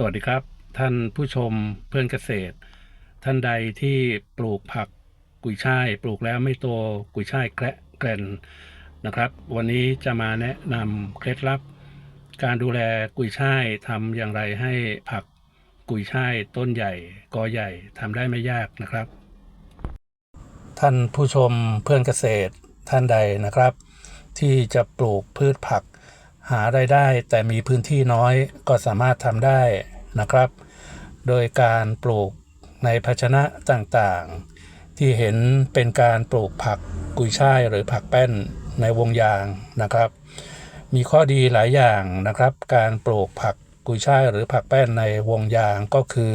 สวัสดีครับ ท่านผู้ชมเพื่อนเกษตร ท่านใดที่ปลูกผักกุยช่าย ปลูกแล้วไม่โตกุยช่ายแกระแกรนนะครับ วันนี้จะมาแนะนำเคล็ดลับ การดูแลกุยช่ายทำอย่างไรให้ผักกุยช่ายต้นใหญ่กอใหญ่ทำได้ไม่ยากนะครับ ท่านผู้ชมเพื่อนเกษตรท่านใดนะครับ ที่จะปลูกพืชผัก หาไรายได้แต่มีพื้นที่น้อยก็สามารถทำได้นะครับ โดยการปลูกในภาชนะต่างๆ ที่เห็นเป็นการปลูกผักกุยช่ายหรือผักแป้นในวงยางนะครับ มีข้อดีหลายอย่างนะครับ การปลูกผักกุยช่ายหรือผักแป้นในวงยางก็คือ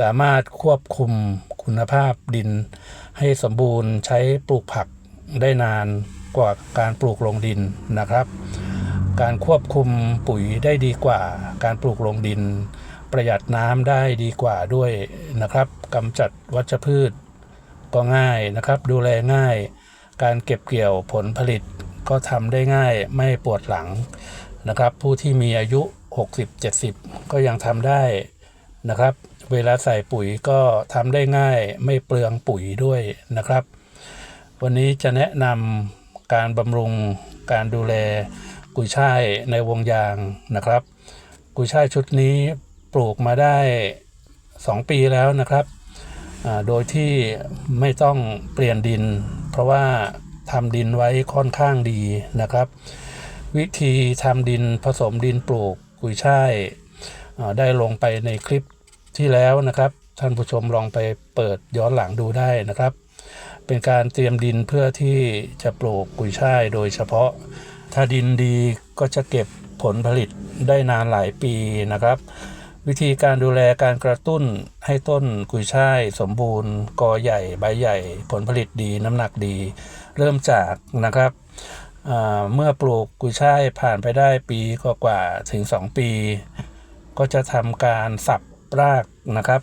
สามารถควบคุมคุณภาพดิน ให้สมบูรณ์ใช้ปลูกผักได้นานกว่าการปลูกลงดินนะครับ การควบคุมปุ๋ยได้ดีกว่า การปลูกลงดิน ประหยัดน้ำได้ดีกว่าด้วยนะครับกำจัดวัชพืช ก็ง่ายนะครับ ดูแลง่าย การเก็บเกี่ยวผลผลิตก็ทำได้ง่ายไม่ปวดหลังนะครับ ผู้ที่มีอายุ 60-70 ก็ยังทำได้นะครับ เวลาใส่ปุ๋ยก็ทำได้ง่ายไม่เปลืองปุ๋ยด้วยนะครับ วันนี้จะแนะนำการบำรุงการดูแล กุยช่ายในวงยางนะครับ กุยช่ายชุดนี้ปลูกมาได้ 2 ปีแล้วนะครับโดยที่ไม่ต้องเปลี่ยนดิน เพราะว่าทำดินไว้ค่อนข้างดีนะครับ วิธีทำดินผสมดินปลูกกุยช่ายได้ลงไปในคลิปที่แล้วนะครับ ท่านผู้ชมลองไปเปิดย้อนหลังดูได้นะครับ เป็นการเตรียมดินเพื่อที่จะปลูกกุยช่ายโดยเฉพาะ ถ้าดินดีก็จะเก็บผลผลิตได้นานหลายปีนะครับ วิธีการดูแลการกระตุ้นให้ต้นกุยช่ายสมบูรณ์ กอใหญ่ใบใหญ่ ผลผลิตดีน้ำหนักดี เริ่มจากนะครับเมื่อปลูกกุยช่ายผ่านไปได้ปีกว่าถึง 2 ปี ก็จะทำการสับรากนะครับ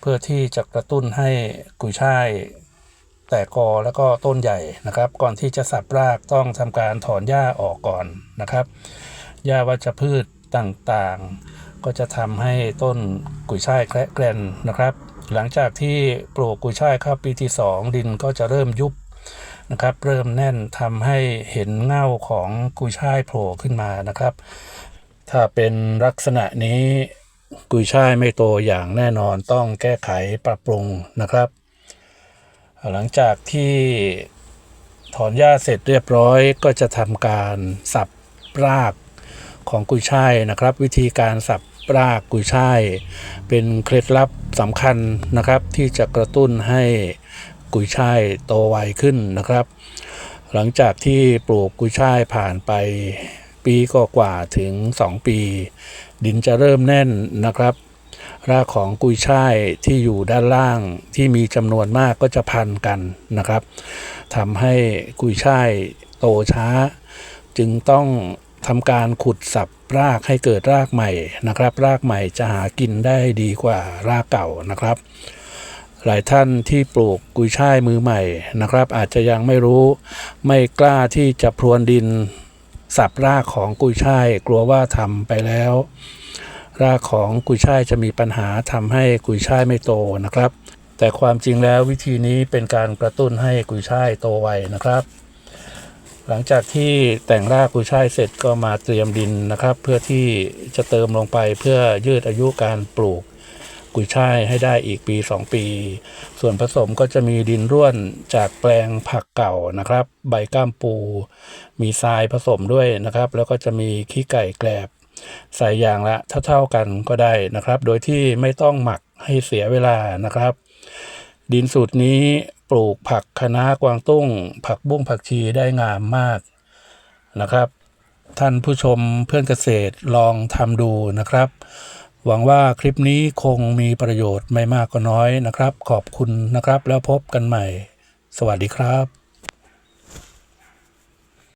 เพื่อที่จะกระตุ้นให้กุยช่าย แตกกอแล้วก็ต้นใหญ่นะครับ ก่อนที่จะสับรากต้องทำการถอนหญ้าออกก่อนนะครับหญ้าวัชพืชต่างๆ ก็จะทำให้ต้นกุยช่ายแคระแกรนนะครับ หลังจากที่ปลูกกุยช่ายเข้าปีที่ 2 ดินก็จะเริ่มยุบนะครับ เริ่มแน่นทำให้เห็นเง่าของกุยช่ายโผล่ขึ้นมานะครับ ถ้าเป็นลักษณะนี้กุยช่ายไม่โตอย่างแน่นอนต้องแก้ไขปรับปรุงนะครับ หลังจากที่ถอนหญ้าเสร็จเรียบร้อยก็จะทำการสับรากของกุยช่ายนะครับ วิธีการสับรากกุยช่าย เป็นเคล็ดลับสำคัญนะครับ ที่จะกระตุ้นให้กุยช่ายโตไวขึ้นนะครับ หลังจากที่ปลูกกุยช่ายผ่านไปปีก็กว่าถึง 2 ปี ดินจะเริ่มแน่นนะครับ รากของกุยช่ายที่อยู่ด้านล่างที่มีจำนวนมากก็จะพันกันนะครับทำให้กุยช่ายโตช้า จึงต้องทำการขุดสับรากให้เกิดรากใหม่นะครับ รากใหม่จะหากินได้ดีกว่ารากเก่านะครับ หลายท่านที่ปลูกกุยช่ายมือใหม่นะครับ อาจจะยังไม่รู้ไม่กล้าที่จะพรวนดินสับรากของกุยช่าย กลัวว่าทำไปแล้ว รากของกุยช่ายจะมีปัญหาทำให้กุยช่ายไม่โตนะครับ แต่ความจริงแล้ววิธีนี้เป็นการกระตุ้นให้กุยช่ายโตไวนะครับ หลังจากที่แต่งรากกุยช่ายเสร็จก็มาเตรียมดินนะครับ เพื่อที่จะเติมลงไปเพื่อยืดอายุการปลูกกุยช่ายให้ได้อีกปี 2 ปี ส่วนผสมก็จะมีดินร่วนจากแปลงผักเก่านะครับ ใบก้ามปู มีทรายผสมด้วยนะครับ แล้วก็จะมีขี้ไก่แกลบ ใส่อย่างละเท่าๆกันก็ได้นะครับ โดยที่ไม่ต้องหมักให้เสียเวลานะครับ ดินสูตรนี้ปลูกผักคะน้ากวางตุ้ง ผักบุ้งผักชีได้งามมากนะครับ ท่านผู้ชมเพื่อนเกษตรลองทำดูนะครับ หวังว่าคลิปนี้คงมีประโยชน์ไม่มากก็น้อยนะครับ ขอบคุณนะครับ แล้วพบกันใหม่ สวัสดีครับ